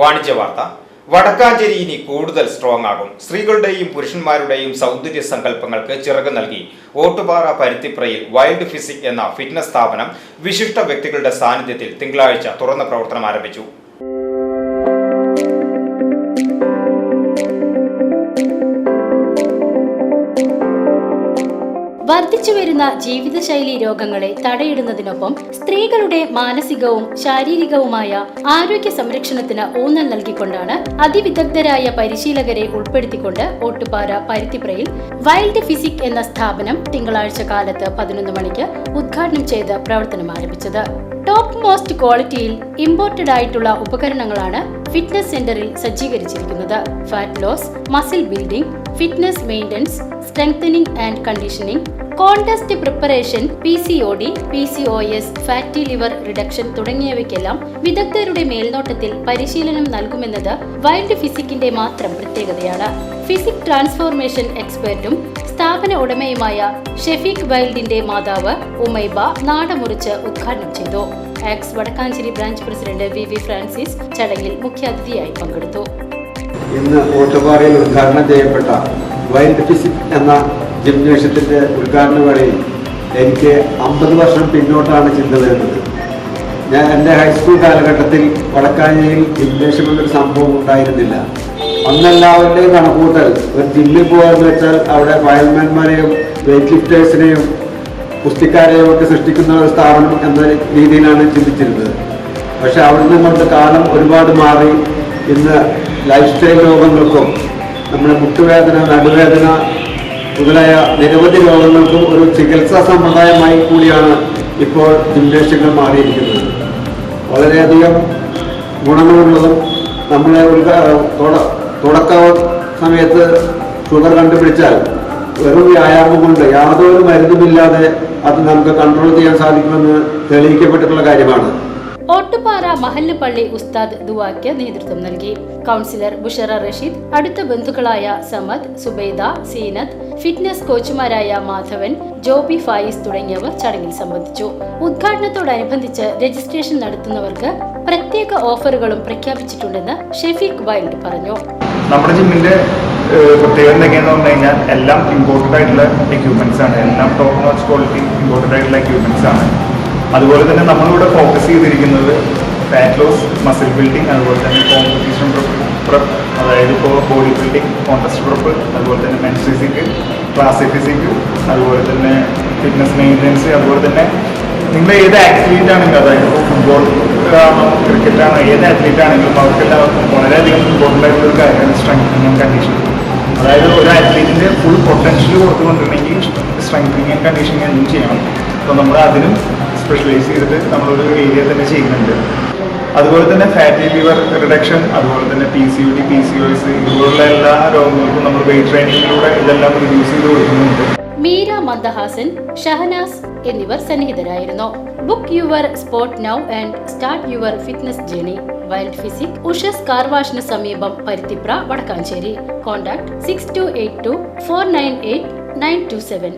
വാണിജ്യ വാർത്ത വടക്കാഞ്ചേരി ഇനി കൂടുതൽ സ്ട്രോങ് ആകും. സ്ത്രീകളുടെയും പുരുഷന്മാരുടെയും സൗന്ദര്യ സങ്കല്പങ്ങൾക്ക് ചിറക് നൽകി. ഓട്ടുപാറ പരുത്തിപ്രയിൽ വൈൽഡ് ഫിസിക് എന്ന ഫിറ്റ്നസ് സ്ഥാപനം വിശിഷ്ട വ്യക്തികളുടെ സാന്നിധ്യത്തിൽ തിങ്കളാഴ്ച തുറന്ന പ്രവർത്തനം ആരംഭിച്ചു. വർദ്ധിച്ചുവരുന്ന ജീവിതശൈലി രോഗങ്ങളെ തടയിടുന്നതിനൊപ്പം സ്ത്രീകളുടെ മാനസികവും ശാരീരികവുമായ ആരോഗ്യ സംരക്ഷണത്തിന് ഊന്നൽ നൽകിക്കൊണ്ടാണ് അതിവിദഗ്ധരായ പരിശീലകരെ ഉൾപ്പെടുത്തിക്കൊണ്ട് ഓട്ടുപാറ പരുത്തിപ്രയിൽ വൈൽഡ് ഫിസിക് എന്ന സ്ഥാപനം തിങ്കളാഴ്ച കാലത്ത് പതിനൊന്ന് മണിക്ക് ഉദ്ഘാടനം ചെയ്ത് പ്രവർത്തനം ആരംഭിച്ചത്. ടോപ്പ് മോസ്റ്റ് ക്വാളിറ്റിയിൽ ഇമ്പോർട്ടഡ് ആയിട്ടുള്ള ഉപകരണങ്ങളാണ് ഫിറ്റ്നസ് സെന്ററിൽ സജ്ജീകരിച്ചിരിക്കുന്നത്. Fat loss muscle building fitness maintenance strengthening and conditioning contest preparation P C O D P C O S fatty liver reduction തുടങ്ങിയവയ്ക്കെല്ലാം വിദഗ്ധരുടെ മേൽനോട്ടത്തിൽ പരിശീലനം നൽകുമെന്നത് വൈൽഡ് ഫിസിക്കിന്റെ മാത്രം പ്രത്യേകതയാണ്. ഫിസിക് ട്രാൻസ്ഫോർമേഷൻ എക്സ്പെർട്ടും സ്ഥാപന ഉടമയുമായ ഷെഫീഖ് വൈൽഡിന്റെ മാതാവ് ഉമൈബ നാടമുറിച്ച് ഉദ്ഘാടനം ചെയ്തു. Ax Vadakkanchery branch president V V Francis ചടങ്ങിൽ മുഖ്യാതിഥിയായി പങ്കെടുത്തു. ഇന്ന് ഓട്ടുപാറയിൽ ഉദ്ഘാടനം ചെയ്യപ്പെട്ട വൈൽഡ് ഫിസിക് എന്ന ജിംനേഷ്യത്തിന്റെ ഉദ്ഘാടന വേളയിൽ എനിക്ക് അമ്പത് വർഷം പിന്നോട്ടാണ് ചിന്ത വരുന്നത്. ഞാൻ എന്റെ ഹൈസ്കൂൾ കാലഘട്ടത്തിൽ വടക്കാഞ്ചേരിയിൽ ജിംനേഷ്യം എന്നൊരു സംഭവം ഉണ്ടായിരുന്നില്ല. അന്നെല്ലാവരുടെയും കണക്കൂട്ടൽ ഒരു ജിമ്മിൽ പോകാമെന്ന് വെച്ചാൽ അവിടെ ഫയൽമാൻമാരെയും വെയിറ്റ് ലിഫ്റ്റേഴ്സിനെയും കുസ്തിക്കാരെയും ഒക്കെ സൃഷ്ടിക്കുന്ന ഒരു സ്ഥാപനം എന്ന രീതിയിലാണ് ചിന്തിച്ചിരുന്നത്. പക്ഷെ അവിടുന്ന് കൊണ്ട് കാലം ഒരുപാട് മാറി. ഇന്ന് ലൈഫ് സ്റ്റൈൽ രോഗങ്ങൾക്കും നമ്മുടെ മുട്ടുവേദന നടുവേദന മുതലായ നിരവധി രോഗങ്ങൾക്കും ഒരു ചികിത്സാ സമ്പ്രദായമായി കൂടിയാണ് ഇപ്പോൾ ജിംനേഷ്യങ്ങൾ മാറിയിരിക്കുന്നത്. വളരെയധികം ഗുണങ്ങളുള്ളതും നമ്മളെ ഒരു തുട- തുടക്ക സമയത്ത് ഷുഗർ കണ്ടുപിടിച്ചാൽ വെറും വ്യായാമം കൊണ്ട് യാതൊരു മരുന്നുമില്ലാതെ അത് നമുക്ക് കൺട്രോൾ ചെയ്യാൻ സാധിക്കുമെന്ന് തെളിയിക്കപ്പെട്ടിട്ടുള്ള കാര്യമാണ്. ഓട്ടുപാറ മഹല്ലുപള്ളി ഉസ്താദ് ദുവാക്ക് നേതൃത്വം നൽകി. കൗൺസിലർ ബുഷറ റഷീദ് അടുത്ത ബന്ധുക്കളായ സമദ് സുബൈദ സീനത്ത് ഫിറ്റ്നസ് കോച്ചുമാരായ മാധവൻ ജോബി ഫായിസ് തുടങ്ങിയവർ ചടങ്ങിൽ സംബന്ധിച്ചു. ഉദ്ഘാടനത്തോടനുബന്ധിച്ച് രജിസ്ട്രേഷൻ നടത്തുന്നവർക്ക് പ്രത്യേക ഓഫറുകളും പ്രഖ്യാപിച്ചിട്ടുണ്ടെന്ന് ഷെഫീഖ് വൈൽഡ് പറഞ്ഞു. നമ്മുടെ ജിമ്മിന്റെ പ്രത്യേകത എന്തൊക്കെയാന്ന് പറഞ്ഞു കഴിഞ്ഞാൽ എല്ലാം ഇമ്പോർട്ടന്റ് ആയിട്ടുള്ള എക്യുപ്മെന്റ്സ് ആണ്. എല്ലാം ടോപ്പ് നോച്ച് ക്വാളിറ്റി ഇമ്പോർട്ടന്റ് ആയിട്ടുള്ള എക്യൂപ്മെന്റ്സ് ആണ്. അതുപോലെ തന്നെ നമ്മളിവിടെ ഫോക്കസ് ചെയ്തിരിക്കുന്നത് ഫാറ്റ് ലോസ് മസിൽ ബിൽഡിംഗ് അതുപോലെ തന്നെ കോമ്പറ്റീഷൻ പ്രപ്പ് അതായത് ഇപ്പോൾ ബോഡി ബിൽഡിംഗ് കോൺടസ്റ്റ് പ്രപ്പ് അതുപോലെ തന്നെ മെൻസ് ഫിസിക്ക് ക്ലാസിക് ഫിസിക്ക് അതുപോലെ തന്നെ ഫിറ്റ്നസ് മെയിന്റനൻസ് അതുപോലെ തന്നെ നിങ്ങൾ ഏത് ആക്ടിവിറ്റി ആണെങ്കിലും അതായത് ഇപ്പോൾ ഫുട്ബോൾ ആണോ ക്രിക്കറ്റ് ആണോ ഏത് ആത്ലീറ്റ് ആണെങ്കിലും അവർക്കെല്ലാവർക്കും വളരെയധികം ഇമ്പോർട്ടന്റ് ആയിട്ടുള്ള ഒരു കാര്യമാണ് ആൻഡ് കണ്ടീഷൻ അതായത് ഒരു ആത്ലീറ്റിന്റെ ഫുൾ പൊട്ടൻഷ്യൽ കൊടുത്തുകൊണ്ടിട്ടുണ്ടെങ്കിൽ സ്ട്രെങ്തനിങ് ആൻഡ് കണ്ടീഷനിങ് എന്തും ചെയ്യണം. അപ്പോൾ നമ്മൾ അതിനും സ്പെഷ്യലൈസ് ചെയ്തിട്ട് നമ്മളൊരു ഏരിയ തന്നെ ചെയ്യുന്നുണ്ട്. അതുപോലെ തന്നെ ഫാറ്റി ലിവർ റിഡക്ഷൻ അതുപോലെ തന്നെ P C U D P C O S ഇതുപോലുള്ള എല്ലാ രോഗങ്ങൾക്കും നമ്മൾ വെയിറ്റ് ട്രെയിനിങ്ങിലൂടെ ഇതെല്ലാം റിഡ്യൂസ് ചെയ്ത് കൊടുക്കുന്നുണ്ട്. മീര മന്ദഹാസൻ ഷഹനാസ് എന്നിവർ സന്നിഹിതരായിരുന്നു. Book your spot now and start your fitness journey wild physique Ushas കാർവാഷിന് സമീപം Paruthipra Vadakkanchery. Contact six two eight two four nine eight nine two seven